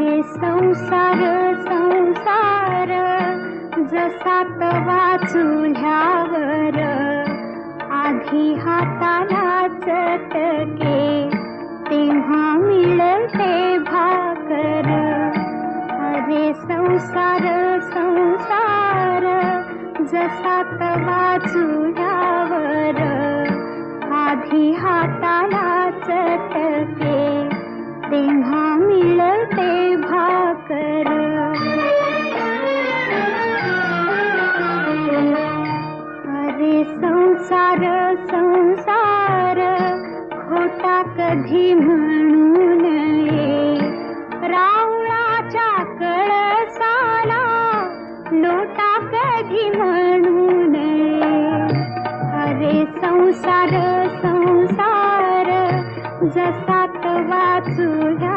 अरे संसार संसार. जसा तवा चुल्यावर आधी हाताला चटके तेव्हा मिळते भाकर. अरे संसार संसार. जसा तवा चुल्यावर संसार संसार खोटा कधी म्हणू नये. रावणाच्या कळसाला लोटा कधी म्हणू नये. अरे संसार संसार जसा तवा चुल्या